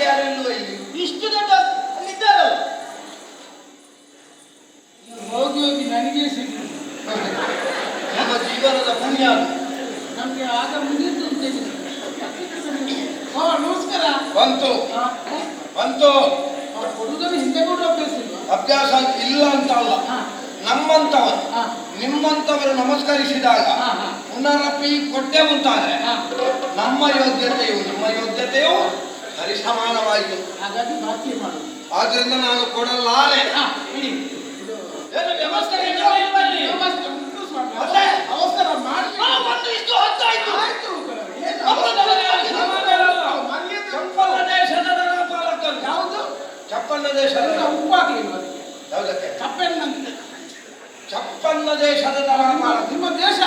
ಮಾಡುವುದಕ್ಕೆ ಯಾರಿಲ್ವ ಇಲ್ಲಿ ಇಷ್ಟು ದೊಡ್ಡ ಅಲ್ಲಿದ್ದಾರಲ್ಲ ಹೋಗಿ ಹೋಗಿ ನನಗೆ ಸಿಗ್ಲಿ ನಮ್ಮ ಜೀವನದ ಪುಣ್ಯ. ನಮ್ಗೆ ಆಗ ಮುಗಿತು ಅಂತ ಹೇಳಿ. ಓ ನಮಸ್ಕಾರ ಬಂತು ಬಂತು ಕೊಡುವುದನ್ನು ಹಿಂದೆ ಕೂಡ ಅಭ್ಯಾಸ ಇಲ್ವಾ ಅಭ್ಯಾಸ ಇಲ್ಲ ಅಂತ ಅಲ್ಲ. ನಮ್ಮಂತವರು. ನಿಮ್ಮಂತವರು ನಮಸ್ಕರಿಸಿದಾಗ. ಪುನರಪಿ ಕೊಟ್ಟೆ ಮುಂತಾದ್ರೆ. ನಮ್ಮ ಯೋಗ್ಯತೆಯು ನಿಮ್ಮ ಯೋಗ್ಯತೆಯು ಸರಿಸಮಾನವಾಯಿತು ಹಾಗಾಗಿ ಬಾಕಿ ಮಾಡಿ. ಆದ್ರಿಂದ ನಾನು ಕೊಡಲಾರೆ? ಅವಸರ ಮಾಡಿ. ಚಪ್ಪಲ. ಯಾವುದು? ದೇಶದ ಎಲ್ಲ ಅದಕ್ಕೆ? ಯಾವುದಕ್ಕೆ ಕಪ್ಪೆನ್ನಂತೆ ಚಪ್ಪನ್ನ ದೇಶದ ನರಪಾಲಕರು ನಿಮ್ಮ ದೇಶ?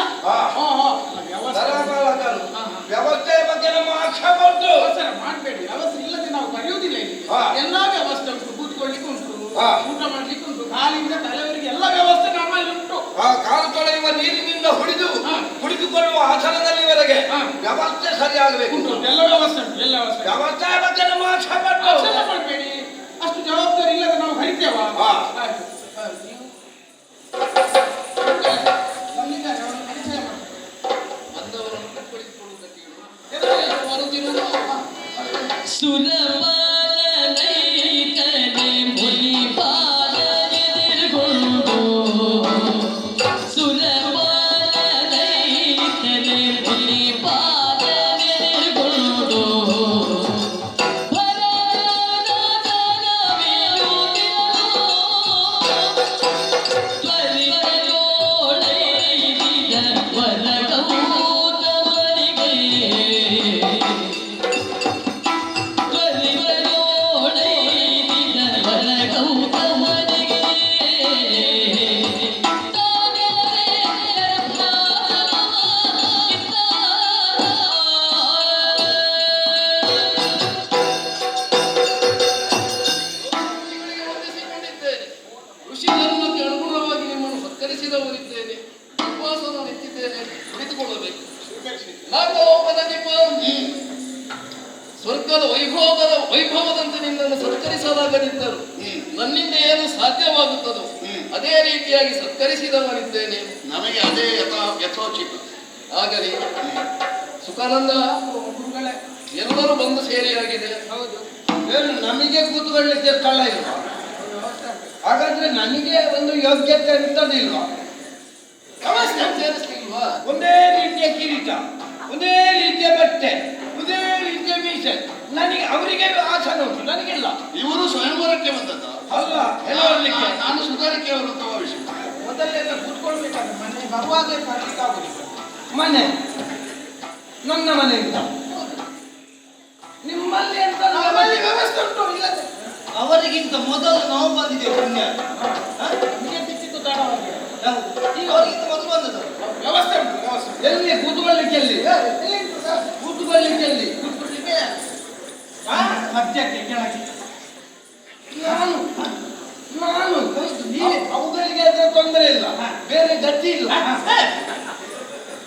ವ್ಯವಸ್ಥೆ. ಬಗ್ಗೆ ನಮ್ಮ ಆಕ್ಷೇಪ ಉಂಟು. ಅವಸರ ಮಾಡಬೇಡಿ. ವ್ಯವಸ್ಥೆ ಇಲ್ಲದೆ ನಾವು ಬರೆಯುವುದಿಲ್ಲ ಇಲ್ಲಿ. ಎಲ್ಲ ವ್ಯವಸ್ಥೆ ಉಂಟು. ಕೂತ್ಕೊಳ್ಳಿಕ್ಕೆ ಉಂಟು. ಊಟ ಮಾಡ್ಲಿಕ್ಕೆ ಉಂಟು. ಕಾಲಿಂದ ತಲೆವರೆಗೆ ಎಲ್ಲ ವ್ಯವಸ್ಥೆ ನಮ್ಮಲ್ಲಿ ಉಂಟು. ಕಾಲು ತೊಳೆಯುವ ನೀರಿನಿಂದ ಹುಡಿದು ಕುಳಿತುಕೊಳ್ಳುವ ಆಸನದಲ್ಲಿವರೆಗೆ. ವ್ಯವಸ್ಥೆ ಸರಿಯಾಗಬೇಕು. ಉಂಟು. ಎಲ್ಲ ವ್ಯವಸ್ಥೆ ಉಂಟು. ಎಲ್ಲ ವ್ಯವಸ್ಥೆ ವ್ಯವಸ್ಥೆ ಬಗ್ಗೆ ನಮ್ಮ ಆಕ್ಷೇಪ ಮಾಡಬೇಡಿ. ಅಷ್ಟು ಜವಾಬ್ದಾರಿ ಇಲ್ಲದೆ ನಾವು ಹರಿತೇವಾ. ಆಯ್ತು. സുരമാ ನಿನ್ನನ್ನು ಸತ್ಕರಿಸಲಾಗದಿದ್ದರು ನನ್ನಿಂದ ಏನು ಸಾಧ್ಯವಾಗುತ್ತದೋ ಅದೇ ರೀತಿಯಾಗಿ ಸತ್ಕರಿಸಿದವರಿದ್ದೇನೆ. ನಮಗೆ ಅದೇ ಯಥಾ ಯಥೋಚಿತ. ಆಗಲಿ ಸುಖಾನಂದ ಗುರುಗಳೇ ಎಲ್ಲರೂ ಬಂದು ಸೇರಿಯಾಗಿದೆ. ಹೌದು. ಏನು ನಮಗೆ ಕೂತ್ಕೊಳ್ಳಿಕ್ಕೆ ಸ್ಥಳ ಇಲ್ಲ ಹಾಗಾದ್ರೆ ನನಗೆ ಒಂದು ಯೋಗ್ಯತೆ ಅಂತದಿಲ್ವಾ ಸೇರಿಸ್ಲಿಲ್ವಾ? ಒಂದೇ ರೀತಿಯ ಕಿರೀಟ ಒಂದೇ ರೀತಿಯ ಬಟ್ಟೆ. ರೀತಿಯ ಮೀಸೆ ನನಗೆ ಅವರಿಗೆ ಆಸನ ಉಂಟು ನನಗಿಲ್ಲ. ಇವರು ಸ್ವಯಂವರಕ್ಕೆ ಬಂದದ್ದು. ಅಲ್ಲ ಹೇಳಲಿಕ್ಕೆ ನಾನು ಸುಧಾರಿಕೆ ಅವರು ವಿಷಯ ಮೊದಲೆಲ್ಲ ಕೂತ್ಕೊಳ್ಬೇಕಾದ್ರೆ ಮನೆ ಬರುವಾಗ ಬರ್ಲಿಕ್ಕಾಗುದಿಲ್ಲ ಮನೆ. ನನ್ನ ಮನೆಯಿಂದ ನಿಮ್ಮಲ್ಲಿ ಅಂತ ನಮ್ಮಲ್ಲಿ ವ್ಯವಸ್ಥೆ ಉಂಟು ಇಲ್ಲದೆ. ಅವರಿಗಿಂತ ಮೊದಲು ನಾವು ಬಂದಿದ್ದೇವೆ ಪುಣ್ಯ. ಸಿಕ್ಕಿತ್ತು. ಈಗ ಅವರಿಗಿಂತ ಮೊದಲು ಬಂದದ್ದು. ವ್ಯವಸ್ಥೆ ಉಂಟು ವ್ಯವಸ್ಥೆ. ಎಲ್ಲಿ? ಕೂತ್ಕೊಳ್ಳಿಕ್ಕೆ ಎಲ್ಲಿ? ಎಲ್ಲಿ ಕೂತ್ಕೊಳ್ಳಿಕ್ಕೆ ಹ? ಮಧ್ಯಕ್ಕೆ ಕೆಳಗೆ. ನಾನು ನಾನು ನೀವೇ. ಅವ್- ಅವುಗಳಿಗೆ ಅದ್ರ ತೊಂದರೆ ಇಲ್ಲ. ಬೇರೆ ಗತಿ ಇಲ್ಲ.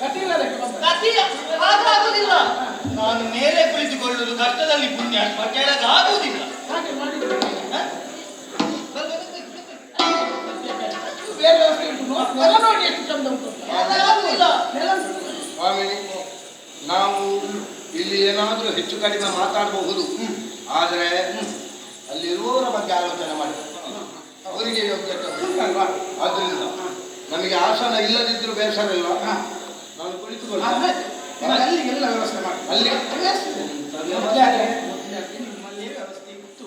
ಗತಿ ಇಲ್ಲ ಗತಿ ಆಗುದಿಲ್ಲ ನಾನು ಮೇಲೆ ಕುಳಿತುಕೊಳ್ಳುವುದು ಕಷ್ಟದಲ್ಲಿ ಪುಣ್ಯ. ಕೆಳಗೆ ಆಗುವುದಿಲ್ಲ ಹಾಗೆ ಮಾಡಿದ್ರು ಬೇರೆ ನೋಡಿ ಎಷ್ಟು ಚಂದ ಉಂಟು ಹಾಗಾಗುವುದಿಲ್ಲ ನೆಲ ಉಂಟು. ಸ್ವಾಮಿನಿ ನಾವು ಇಲ್ಲಿ ಏನಾದರೂ ಹೆಚ್ಚು ಕಡಿಮೆ ಮಾತಾಡಬಹುದು. ಆದರೆ ಅಲ್ಲಿರುವವರ ಬಗ್ಗೆ ಆಲೋಚನೆ ಮಾಡಬೇಕು ಅವರಿಗೆ ಯೋಗ್ಯತೆ ಉಂಟಲ್ವಾ? ಆದ್ರಿಂದ ನಮಗೆ ಆಸನ ಇಲ್ಲದಿದ್ದರೂ ಬೇಸರ ಇಲ್ಲ ನಾನು ಕುಳಿತುಕೊಳ್ಳ. ಇನ್ನು ಅಲ್ಲಿಗೆಲ್ಲ ವ್ಯವಸ್ಥೆ ಮಾಡಿ. ಅಲ್ಲಿ? ನಿಮ್ಮಲ್ಲಿ ವ್ಯವಸ್ಥೆ? ಇತ್ತು.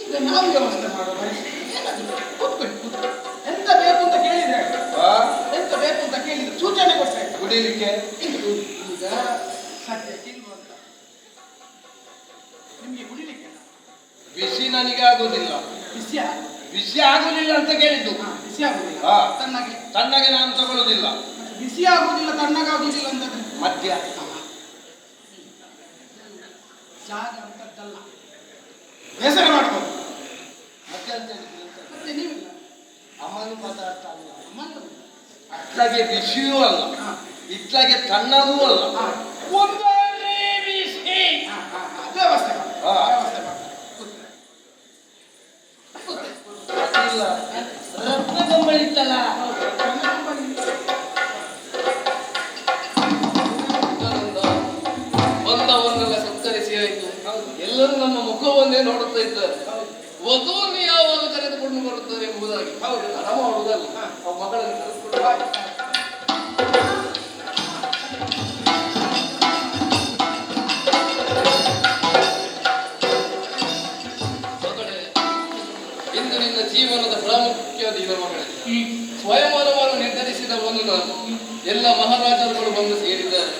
ಈಗ ನಾವು ವ್ಯವಸ್ಥೆ ಕೂತ್ಕೊಳ್ಳಿ. ಎಂತ ಬೇಕು ಅಂತ ಕೇಳಿದ್ರೆ? ಎಂತ ಬೇಕು ಅಂತ ಕೇಳಿದ್ರೆ ಸೂಚನೆ ಕೊಟ್ಟರೆ ಕುಡಿಲಿಕ್ಕೆ? ಈಗ ಸದ್ಯಕ್ಕೆ ಬಿಸಿ ನನಗೆ ಆಗೋದಿಲ್ಲ. ಬಿಸಿ ಬಿಸಿ ಆಗುದಿಲ್ಲ ಅಂತ ಕೇಳಿದ್ದು. ಬಿಸಿ ಆಗುದಿಲ್ಲ. ಹಾ. ತಣ್ಣಗೆ. ತಣ್ಣಗೆ ನಾನು ತಗೊಳ್ಳುದಿಲ್ಲ ಬಿಸಿ ಆಗುದಿಲ್ಲ ತಣ್ಣಗಾಗುದಿಲ್ಲ ಅಂತಂದ್ರೆ ಮದ್ಯ ಜಾಗ ಅಂತದ್ದಲ್ಲ. ಬೇಸರ ಮಾಡ್ಬೋದು ಮದ್ಯ ಅಂತ? ಮತ್ತೆ ನೀವಿಲ್ಲ? ಅಮಲು ಪದಾರ್ಥ ಅಲ್ಲ ಅಮಲು ಅತ್ಲಾಗೆ ಬಿಸಿಯೂ ಅಲ್ಲ. ಇಟ್ಲಾಗೆ ಇತ್ಲಾಗೆ ತಣ್ಣಗೂ ಅಲ್ಲ. ಒಂದೇ ಬಿಸಿ ವ್ಯವಸ್ಥೆ. ವ್ಯವಸ್ಥೆ ಇಲ್ಲ. ರತ್ನ ಬಂದವನ್ನೆಲ್ಲ ಸತ್ಕರಿಸಿ ಆಯ್ತು ಎಲ್ಲರೂ ನಮ್ಮ ಮುಖವನ್ನೇ ನೋಡುತ್ತಾ ಇದ್ದಾರೆ. ವಧುವನ್ನು ಯಾವಾಗ ಕರೆದುಕೊಂಡು ಬರುತ್ತಾರೆ ಎಂಬುದಾಗಿ. ಹೌದು ಹಣ ಮಾಡುವುದಲ್ಲ ಅವ ಮಗಳನ್ನು ಕರೆದುಕೊಂಡು ಎಲ್ಲ ಮಹಾರಾಜರುಗಳು ಬಂದು ಸೇರಿದ್ದಾರೆ.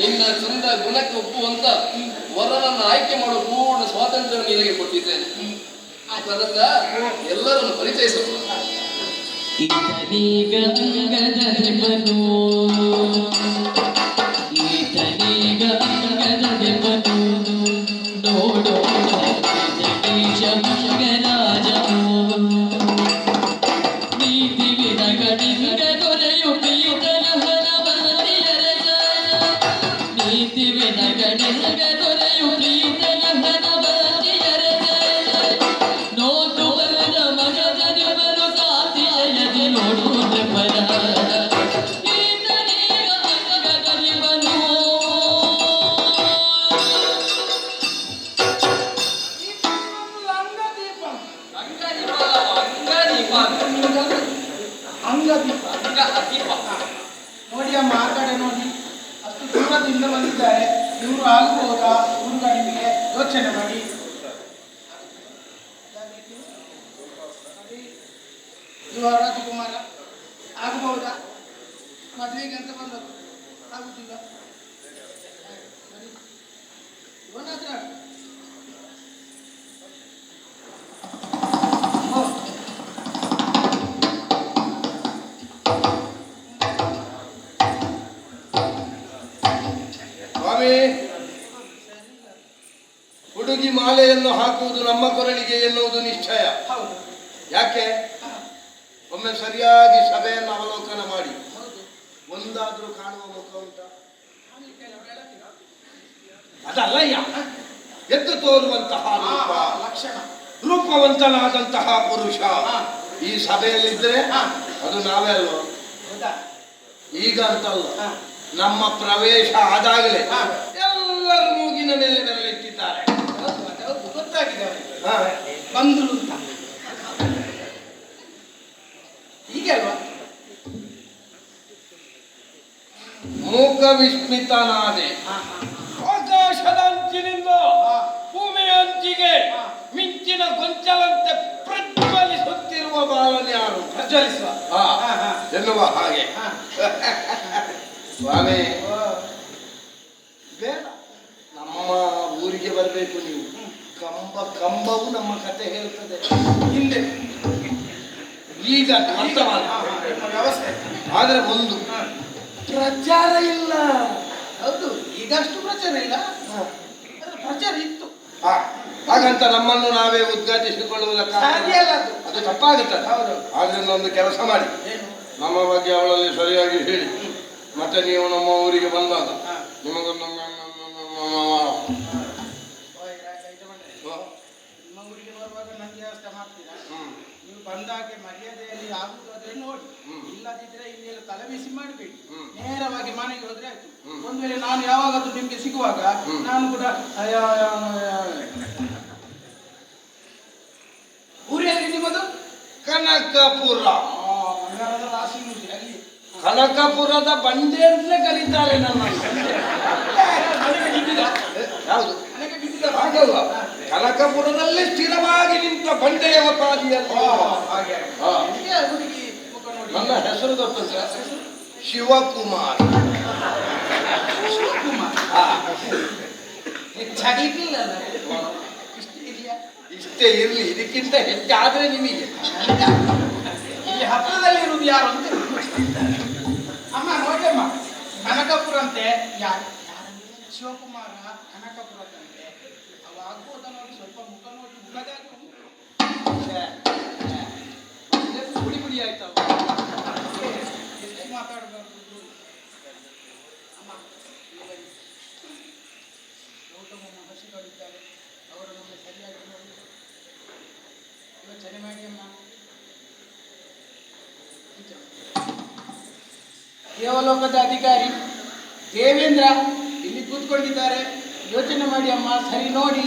ನಿನ್ನ ಚಂದ ಗುಣಕ್ಕೆ ಒಪ್ಪುವಂತ ವರನನ್ನು ಆಯ್ಕೆ ಮಾಡುವ ಪೂರ್ಣ ಸ್ವಾತಂತ್ರ್ಯ ನಿನಗೆ ಕೊಟ್ಟಿದ್ದೇನೆ. ಅದರಿಂದ ಎಲ್ಲರನ್ನು ಪರಿಚಯಿಸಬಹುದು ಅಂಗದೀಪ ನೋಡಿ ಅಮ್ಮ ಆ ಕಡೆ ನೋಡಿ ಅಷ್ಟು ದೂರದಿಂದ ಬಂದಿದ್ದಾರೆ ಇವರು ಆಗ್ಬೋದಾ ಹುಡುಗ ನಿಮಗೆ ಯೋಚನೆ ಮಾಡಿ ಇವ ರಾಜಕುಮಾರ ಆಗಬಹುದಾ ಮದುವೆಗೆ ಅಂತ ಬಂದದ್ದು ಆಗುದಿಲ್ಲ ಇವನ ಸ್ವಾಮಿ. ಹುಡುಗಿ ಮಾಲೆಯನ್ನು ಹಾಕುವುದು ನಮ್ಮ ಕೊರಳಿಗೆ ಎನ್ನುವುದು ನಿಶ್ಚಯ. ಹೌದು. ಯಾಕೆ? ಒಮ್ಮೆ ಸರಿಯಾಗಿ ಸಭೆಯನ್ನು ಅವಲೋಕನ ಮಾಡಿ. ಒಂದಾದ್ರೂ ಕಾಣುವ ಮುಖ ಉಂಟ? ಅದಲ್ಲ ಎದ್ದು ತೋರುವಂತಹ ಲಕ್ಷಣ. ರೂಪವಂತನಾದಂತಹ ಪುರುಷ. ಈ ಸಭೆಯಲ್ಲಿದ್ರೆ. ಅದು ನಾವೇ ಅಲ್ವಾ? ಈಗ ಅಂತಲ್ಲ. ನಮ್ಮ ಪ್ರವೇಶ ಆದಾಗಲೇ. ಎಲ್ಲರೂ ಮೂಗಿನ ಮೇಲೆ ಬೆರಳಿಟ್ಟಿದ್ದಾರೆ ಗೊತ್ತಾಗಿದೆ ಬಂದ್ರು ಅಂತ ಹೀಗೆ ಅಲ್ವಾ ಮೂಕ ವಿಸ್ಮಿತನಾದೆ. ಆಕಾಶದ ಅಂಚಿನಿಂದ ಹಾ. ಭೂಮಿಯ ಅಂಚಿಗೆ. ಮಿಂಚಿನ ಗೊಂಚಲಂತೆ ಪ್ರಜ್ವಲಿಸುತ್ತಿರುವ ಬಾಲನ್ಯಾರು ಪ್ರಜ್ವಲಿಸುವ. ಎನ್ನುವ ಹಾಗೆ. ಸ್ವಾಮಿ. ಬೇಡ. ನಮ್ಮ ಊರಿಗೆ ಬರಬೇಕು ನೀವು. ಕಂಬ ಕಂಬವು ನಮ್ಮ ಕತೆ ಹೇಳುತ್ತದೆ. ಹಿಂದೆ ಈಗ ವರ್ತಮಾನ. ವ್ಯವಸ್ಥೆ ಆದರೆ ಒಂದು. ಪ್ರಚಾರ ಇಲ್ಲ. ಹೌದು ಈಗಷ್ಟು ಪ್ರಚಾರ ಇಲ್ಲ. ಪ್ರಚಾರ ಇತ್ತು. ಹಾಗಂತ ನಮ್ಮನ್ನು ನಾವೇ ಉದ್ಘಾಟಿಸಿಕೊಳ್ಳುವುದಕ್ಕಾಗ ಸರಿಯಲ್ಲ ಅದು. ಅದು ತಪ್ಪಾಗುತ್ತದೆ. ಹೌದು. ಆದ್ರಿಂದ ಒಂದು ಕೆಲಸ ಮಾಡಿ. ನಮ್ಮ ಬಗ್ಗೆ ಅವಳಲ್ಲಿ ಸರಿಯಾಗಿ ಹೇಳಿ. ಮತ್ತೆ ನೀವು ನಮ್ಮ ಊರಿಗೆ ಬಂದಾಗ. ನಿಮಗೊಂದು. ನಿಮ್ಮ ಊರಿಗೆ ಬರುವಾಗ ವ್ಯವಸ್ಥೆ ಮಾಡ್ತೀರಾ ನೀವು ಬಂದಾಗೆ ಮರ್ಯಾದೆಯಲ್ಲಿ ಆಗುವುದಾದ್ರೆ ನೋಡಿ ಇಲ್ಲದಿದ್ರೆ ಇಲ್ಲಿ ತಲೆ ಬಿಸಿ ಮಾಡಬೇಡಿ ನೇರವಾಗಿ ಮನೆಗೆ ಹೋದ್ರೆ ಆಯ್ತು ಒಂದ್ ವೇಳೆ ನಾನು ಯಾವಾಗಾದ್ರೂ ನಿಮ್ಗೆ ಸಿಗುವಾಗ ನಾನು ಕೂಡ. ಊರಲ್ಲಿ ನಿಮ್ಮದು ಕನಕಪುರ ಬಂಗಾರದ ರಾಶಿ ಅಲ್ಲಿ ಕನಕಪುರದ ಬಂಡೆ ಅಂತಲೇ ಕರೀತಾರೆ ನನ್ನ ಯಾವುದು ಹಾಗಲ್ಲ ಕನಕಪುರದಲ್ಲಿ ಸ್ಥಿರವಾಗಿ ನಿಂತ ಬಂಡೆಯ ಪಾದಿಯಲ್ಲಿ. ನನ್ನ ಹೆಸರು ಗೊತ್ತುಂಟ ಶಿವಕುಮಾರ್. ಶಿವಕುಮಾರ್? ಹಾ. ಹೆಚ್ಚಾಗಿರ್ಲಿಲ್ಲ ಅಲ್ಲ? ಇಷ್ಟು ಇದೆಯಾ ಇಷ್ಟೇ ಇರ್ಲಿ. ಇದಕ್ಕಿಂತ ಹೆಚ್ಚಾದ್ರೆ ನಿಮಗೆ. ಇಲ್ಲಿ ಹತ್ತಿರದಲ್ಲಿ ಇರುವುದು ಯಾರು ಅಂತ ಅಮ್ಮ ನೋಡಮ್ಮ ಕನಕಪುರ ಅಂತೆ ಯಾರು? ಶಿವಕುಮಾರ ಕನಕಪುರ ಅಂತೆ ಅವು ಆಗ್ಬೋದ ನೋಡಿ ಸ್ವಲ್ಪ ಮುಖ. ನೋಡಿ ಮುಖದಾಗಿ ಪುಡಿ ಪುಡಿ ಆಯ್ತಾವ. ಎಷ್ಟು ಮಾತಾಡಬಾರ್ದು? ಅಮ್ಮ, ಗೌತಮ ಮಹರ್ಷಿಗಳಿದ್ದಾರೆ. ಅವರು ನಮಗೆ ಸರಿಯಾಗಿ ನೋಡಿ. ಯೋಚನೆ ಮಾಡಿ ಅಮ್ಮ. ನಿಜ ದೇವಲೋಕದ ಅಧಿಕಾರಿ ದೇವೇಂದ್ರ ಇಲ್ಲಿ ಕೂತ್ಕೊಂಡಿದ್ದಾರೆ. ಯೋಚನೆ ಮಾಡಿ ಅಮ್ಮ ಸರಿ ನೋಡಿ.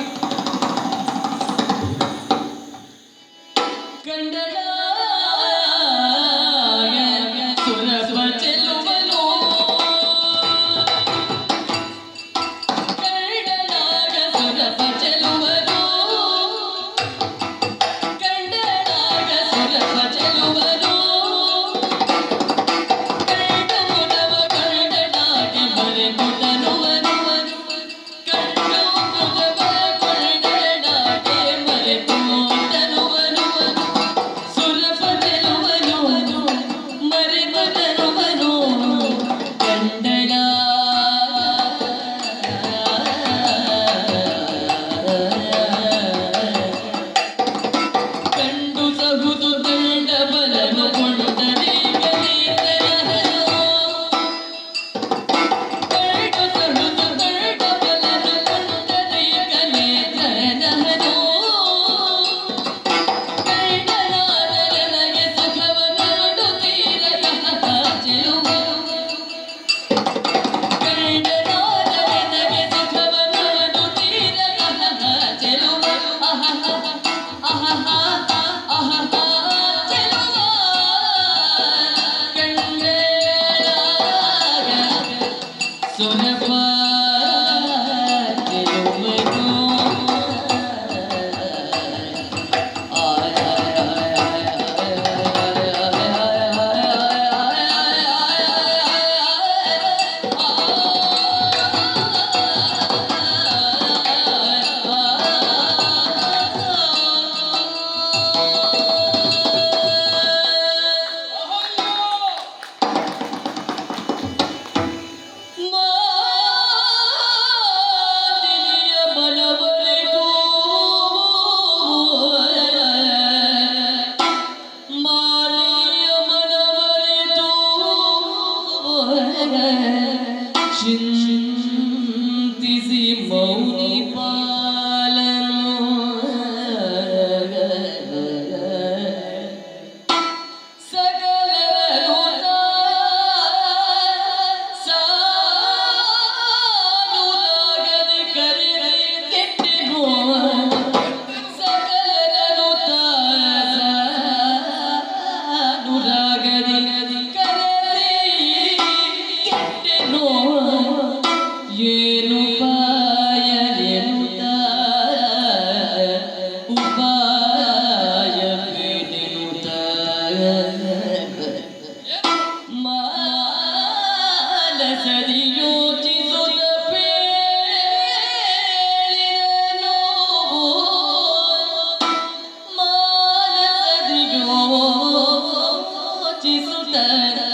the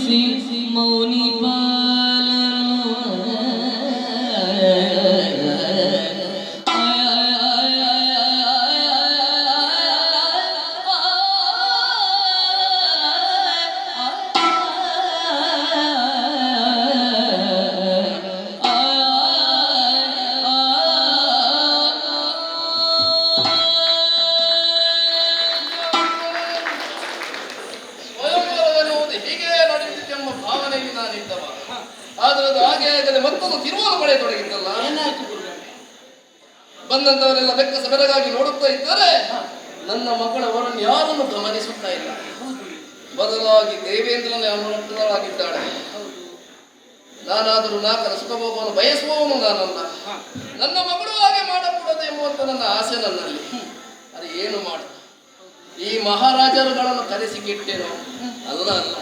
ಚಿಂತಿಸಿ ಮೌನಿ ಬಂದಂತವರೆಲ್ಲ ಬೆಕ್ಕ ಸಬೆರಗಾಗಿ ನೋಡುತ್ತಾ ಇದ್ದಾರೆ. ನನ್ನ ಮಗಳವರನ್ನು ಯಾರನ್ನು ಗಮನಿಸುತ್ತಾ ಇಲ್ಲ. ಬದಲಾಗಿ ದೇವೇಂದ್ರನ ಅಮೃತರಾಗಿದ್ದಾಳೆ ನಾನಾದರೂ ನಾಲ್ಕರ ಸುಖಭೋಗವನ್ನು ಬಯಸುವವನು ನಾನಲ್ಲ. ನನ್ನ ಮಗಳು ಹಾಗೆ ಮಾಡಕೂಡದು ಎಂಬುವಂತ ನನ್ನ ಆಸೆ ನನ್ನಲ್ಲಿ. ಅದು ಏನು ಮಾಡ? ಈ ಮಹಾರಾಜರುಗಳನ್ನು ಕರೆಸಿ ಕಿಟ್ಟೆನು ಅಲ್ಲ ಅಲ್ಲ.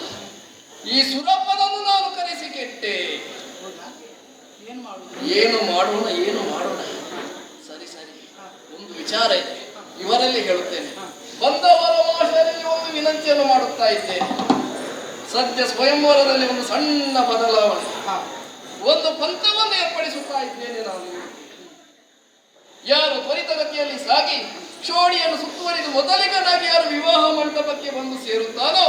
ಈ ಸುರಪ್ಪನನ್ನು ನಾನು ಕರೆಸಿ ಕೆಟ್ಟೆ ಏನು ಮಾಡೋಣ ಏನು ಮಾಡೋಣ? ಒಂದು ವಿಚಾರ ಇದೆ. ಇವರಲ್ಲಿ ಹೇಳುತ್ತೇನೆ. ಬಂದವರ ಭಾಷೆಯಲ್ಲಿ ಒಂದು ವಿನಂತಿಯನ್ನು ಮಾಡುತ್ತಾ ಇದ್ದೇನೆ. ಸದ್ಯ ಸ್ವಯಂವರದಲ್ಲಿ ಒಂದು ಸಣ್ಣ ಬದಲಾವಣೆ. ಒಂದು ಪಂಥವನ್ನು ಏರ್ಪಡಿಸುತ್ತಾ ಇದ್ದೇನೆ ನಾನು. ಯಾರು ತ್ವರಿತಗತಿಯಲ್ಲಿ ಸಾಗಿ ಕ್ಷೋಣಿಯನ್ನು ಸುತ್ತುವರಿದು ಮೊದಲಿಗನಾಗಿ ಯಾರು ವಿವಾಹ ಮಂಟಪಕ್ಕೆ ಬಂದು ಸೇರುತ್ತಾನೋ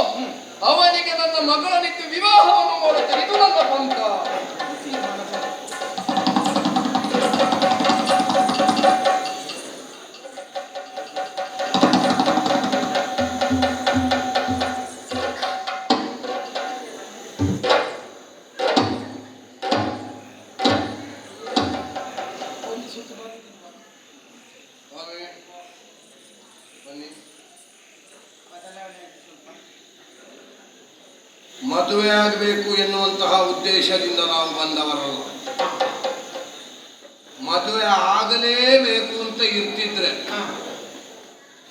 ಅವನಿಗೆ ನನ್ನ ಮಗಳನಿತ್ತು ವಿವಾಹವನ್ನು ಮಾಡುತ್ತೆ ಇದು ನನ್ನ ಪಂಥ. ಮದುವೆ ಆಗಬೇಕು ಎನ್ನುವಂತಹ ಉದ್ದೇಶದಿಂದ ನಾವು ಬಂದವರಲ್ಲ ಮದುವೆ ಆಗಲೇಬೇಕು ಅಂತ ಇರ್ತಿದ್ರೆ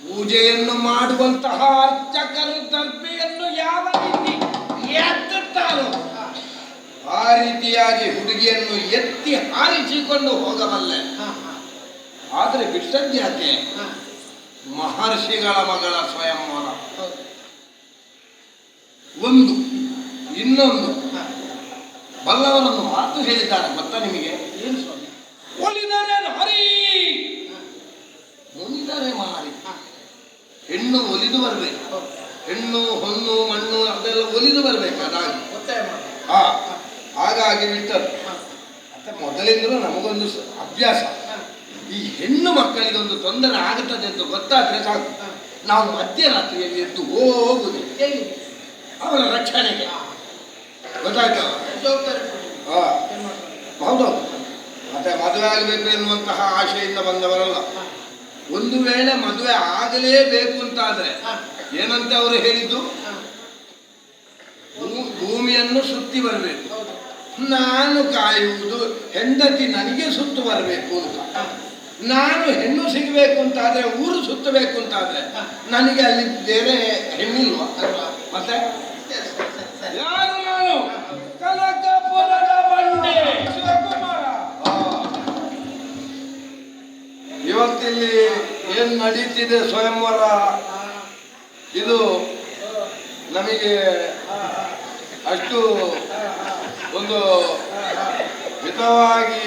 ಪೂಜೆಯನ್ನು ಮಾಡುವಂತಹ ಅರ್ಚಕರು ದರ್ಬೆಯನ್ನು ಯಾವ ರೀತಿ ಎತ್ತುತ್ತಾರೋ ಆ ರೀತಿಯಾಗಿ ಹುಡುಗಿಯನ್ನು ಎತ್ತಿ ಹಾರಿಸಿಕೊಂಡು ಹೋಗಬಲ್ಲೆ. ಆದರೆ ಬಿಟ್ಟದ್ಯಾಕೆ? ಮಹರ್ಷಿಗಳ ಮಗಳ ಸ್ವಯಂವರ. ಒಂದು ಇನ್ನೊಂದು. ಬಲ್ಲವರನ್ನು ಮಾತು ಹೇಳಿದ್ದಾರೆ ಗೊತ್ತಾ ನಿಮಗೆ? ಏನು ಸ್ವಾಮಿ? ಒಲಿದರೆ ಹರಿ ಮುನಿದರೆ ಮಾರಿ. ಹೆಣ್ಣು ಒಲಿದು ಬರಬೇಕು. ಹೆಣ್ಣು ಹೊನ್ನು ಮಣ್ಣು ಅದೆಲ್ಲ ಒಲಿದು ಬರಬೇಕು ಅದಾಗಿ. ಹಾ. ಹಾಗಾಗಿ ಬಿಟ್ಟರು ಮತ್ತೆ ಮೊದಲಿಂದಲೂ ನಮಗೊಂದು ಅಭ್ಯಾಸ. ಈ ಹೆಣ್ಣು ಮಕ್ಕಳಿಗೆ ಒಂದು ತೊಂದರೆ ಆಗುತ್ತದೆ ಅಂತ ಗೊತ್ತಾದ್ರೆ ಸಾಕು. ನಾವು ಮಧ್ಯರಾತ್ರಿಯಲ್ಲಿ ಎದ್ದು ಹೋಗುದು ಅವರ ರಕ್ಷಣೆಗೆ. ಗೊತ್ತಾಯ್ತಾ? ಹಾಂ. ಹೌದು ಮತ್ತೆ ಮದುವೆ ಆಗಬೇಕು ಎನ್ನುವಂತಹ ಆಶೆಯಿಂದ ಬಂದವರಲ್ಲ. ಒಂದು ವೇಳೆ ಮದುವೆ ಆಗಲೇಬೇಕು ಅಂತಾದ್ರೆ ಏನಂತ ಅವರು ಹೇಳಿದ್ದು? ಭೂಮಿಯನ್ನು ಸುತ್ತಿ ಬರಬೇಕು. ನಾನು ಕಾಯುವುದು ಹೆಂಡತಿ ನನಗೆ ಸುತ್ತು ಬರಬೇಕು ಅಂತ. ನಾನು ಹೆಣ್ಣು ಸಿಗಬೇಕು ಅಂತಾದ್ರೆ ಊರು ಸುತ್ತಬೇಕು ಅಂತಾದ್ರೆ. ನನಗೆ ಅಲ್ಲಿ ಬೇರೆ ಹೆಣ್ಣಿಲ್ವಾ? ಮತ್ತೆ ಸರಿ ಸರಿ ಸರಿ ಸರಿ ಯಾರು ನಾನು ಕನಕಪುರದ ಬಂಡೆ ಶಿವಕುಮಾರ ಆ. ಇವತ್ತಿಲ್ಲಿ ಏನ್ ನಡೀತಿದೆ ಸ್ವಯಂವರ? ಇದು ನಮಗೆ ಅಷ್ಟು ಒಂದು ಹಿತವಾಗಿ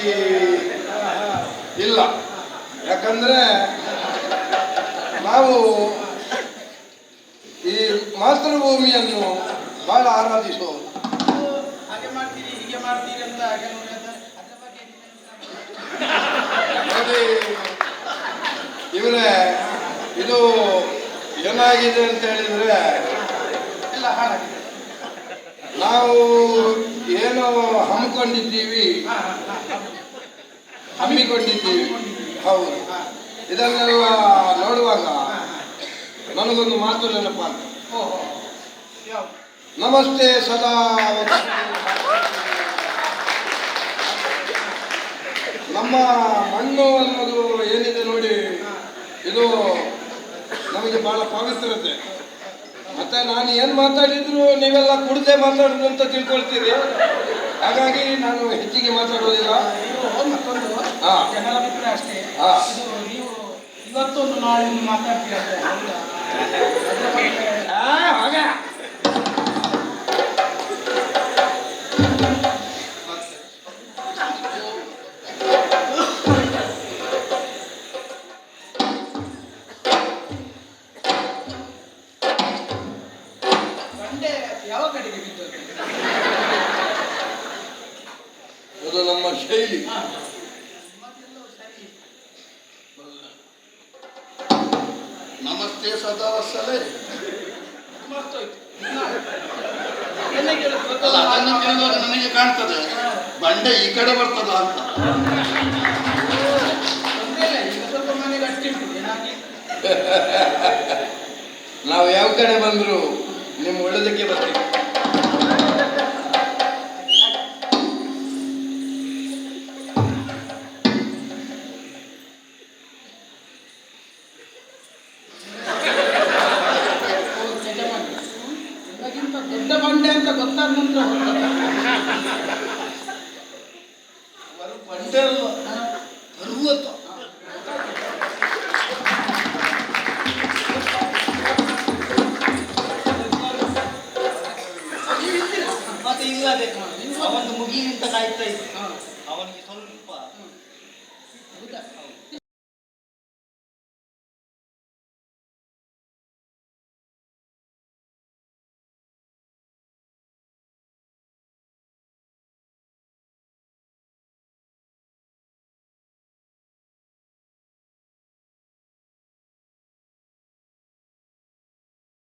ಇಲ್ಲ. ಯಾಕಂದ್ರೆ ನಾವು ಈ ಮಾತೃಭೂಮಿಯನ್ನು ಬಹಳ ಆರಾಧಿಸೋದು. ಹಾಗೆ ಮಾಡ್ತೀರಿ ಇವರೇ, ಇದು ಏನಾಗಿದೆ ಅಂತ ಹೇಳಿದ್ರೆ, ಇಲ್ಲ ನಾವು ಏನು ಹಮ್ಮಿಕೊಂಡಿದ್ದೀವಿ. ಹಮ್ಮಿಕೊಂಡಿದ್ದೀವಿ. ಹೌದು. ಇದನ್ನೆಲ್ಲ ನೋಡುವಾಗ ನನಗೊಂದು ಮಾತು ನೆನಪ ನಮಸ್ತೆ ಸದಾ ನಮ್ಮ ಮಣ್ಣು ಅನ್ನೋದು ಏನಿದೆ ನೋಡಿ. ಇದು ನಮಗೆ ಬಹಳ ಪವಿತ್ರತೆ. ಮತ್ತೆ ನಾನು ಏನು ಮಾತಾಡಿದ್ರು ನೀವೆಲ್ಲ ಕುಡ್ದೆ ಮಾತಾಡುದು ಅಂತ ತಿಳ್ಕೊಳ್ತೀರಿ. ಹಾಗಾಗಿ ನಾನು ಹೆಚ್ಚಿಗೆ ಮಾತಾಡೋದಿಲ್ಲ ಅಷ್ಟೇ ನೀವು ಇವತ್ತೊಂದು ನಾಳೆ ಮಾತಾಡ್ತೀರಾ ನಮಸ್ತೆ ಸದಾ ಮರ್ತೋಯ್ತು ಅಲ್ಲ? ಅದನ್ನು ನನಗೆ ಕಾಣ್ತದೆ ಬಂಡೆ ಈ ಕಡೆ ಬರ್ತದ ಅಂತ. ನಾವು ಯಾವ ಕಡೆ ಬಂದ್ರು ನಿಮ್ಮ ಒಳ್ಳೆದಕ್ಕೆ ಬರ್ತೀವಿ. chegando